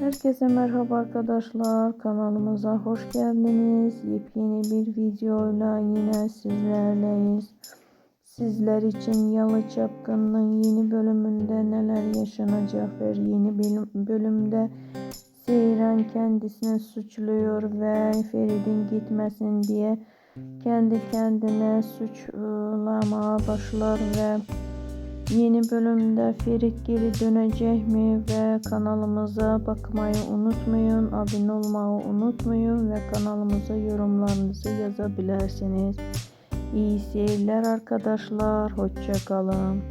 Herkese merhaba arkadaşlar. Kanalımıza hoş geldiniz. Yepyeni bir videoyla yine sizlerleyiz. Sizler için Yalı Çapkın'ın yeni bölümünde neler yaşanacak ve yeni bölüm- bölümde Seyran kendisini suçluyor ve Ferit'in gitmesin diye kendi kendine suçlamaya başlar ve Yeni bölümde Ferit geri dönecek mi ve kanalımıza bakmayı unutmayın, abone olmayı unutmayın ve kanalımıza yorumlarınızı yazabilirsiniz. İyi seyirler arkadaşlar, hoşça kalın.